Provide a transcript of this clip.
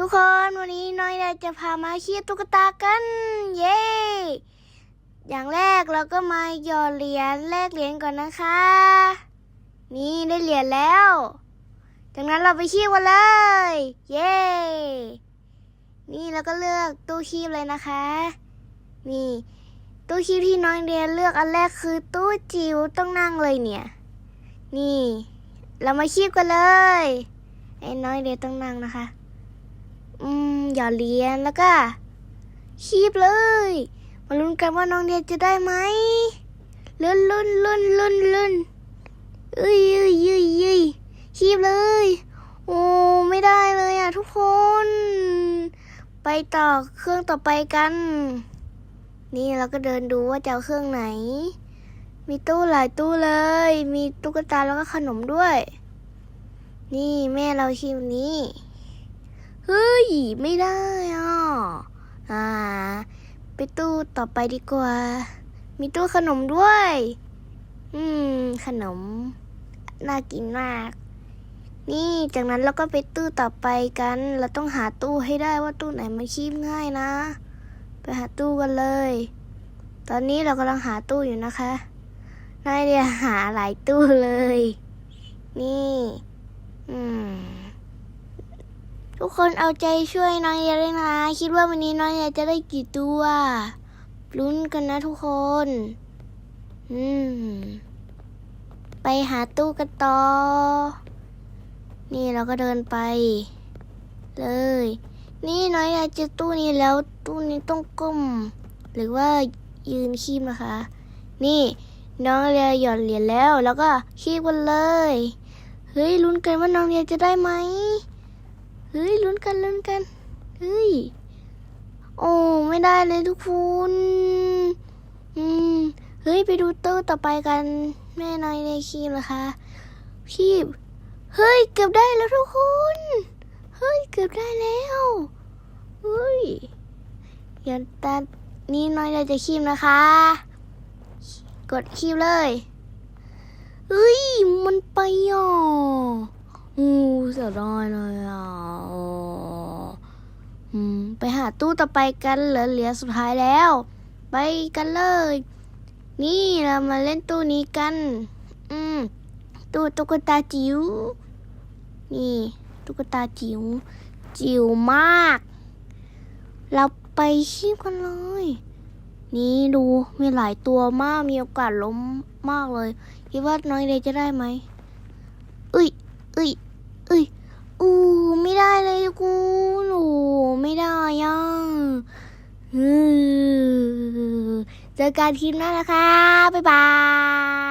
ทุกคนวันนี้น้อยเราจะพามาคีบตุ๊กตากัน เย้อย่างแรกเราก็มาหยอดเหรียญแลกเหรียญก่อนนะคะ นี่ได้เหรียญแล้วจากนั้นเราไปคีบกันเลย เย้นี่เราก็เลือกตู้คีบเลยนะคะ นี่ ตู้คีบที่น้อยเรียเลือกอันแรกคือตู้จิ๋วต้องนั่งเลยเนี่ย นี่ เรามาคีบกันเลยไอ้น้อยเรียต้องนั่งนะคะ อืมอย่าเรียนแล้วก็คีบเลย มาลุ้นกันว่าน้องเรียนจะได้ไหมลุ้นลุ้นลุ้นลุ้นลุ้นเอ้ยเอ้ยเอ้ยเอ้ยคีบเลย โอ้ไม่ได้เลยอะทุกคน ไปต่อเครื่องต่อไปกัน นี่เราก็เดินดูว่าจะเอาเครื่องไหน มีตู้หลายตู้เลย มีตุ๊กตาแล้วก็ขนมด้วย นี่แม่เราคิวนี้ เฮ้ย ไม่ได้อะอ่า ไปตู้ต่อไปดีกว่า มีตู้ขนมด้วย อืม ขนม น่ากินมาก นี่จากนั้นเราก็ไปตู้ต่อไปกัน เราต้องหาตู้ให้ได้ว่าตู้ไหนมันคีบง่ายนะ ไปหาตู้กันเลย ตอนนี้เรากำลังหาตู้อยู่นะคะนายเดียหาหลายตู้เลย นี่ อืม ทุกคนเอาใจช่วยน้องเยด้วยนะ คิดว่าวันนี้น้องเยจะได้กี่ตัวลุ้นกันนะทุกคน อืม ไปหาตู้กันต่อ นี่เราก็เดินไป เลย นี่น้อยอยากเจอตู้นี้แล้วตู้นี้ต้องก้ม หรือว่ายืนคีบนะคะ นี่น้องเรียหย่อนเหรียญแล้ว แล้วก็คีบกันเลย เฮ้ยลุ้นกันว่าน้องเรียจะได้ไหม เฮ้ยลุ้นกันลุ้นกันเฮ้ยโอ้ไม่ได้เลยทุกคนอืมเฮ้ยไปดูตู้ต่อไปกันแม่น้อยในคีบนะคะคีบเฮ้ยเกือบได้แล้วทุกคนเฮ้ยเกือบได้แล้วเฮ้ยอย่าตานี้น้อยเราจะคีบนะคะ กดคีบเลยเฮ้ยมันไปอะ อู้เสียดายเลยอะอืมไปหาตู้ต่อไปกันเหลือเหลือสุดท้ายแล้ว ไปกันเลย นี่เรามาเล่นตู้นี้กัน อืม ตู้ตุ๊กตาจิ๋ว นี่ ตุ๊กตาจิ๋ว จิ๋วมาก เราไปคีบกันเลย นี่ดูมีหลายตัวมาก มีโอกาสล้มมากเลย คิดว่าน้อยเดย์จะได้ไหมเอ้ยเอ้ยเอ้ยอู้ไม่ได้เลยกูหนูไม่ได้ย่ะอือ เจอกันคลิปหน้านะคะ บ๊ายบาย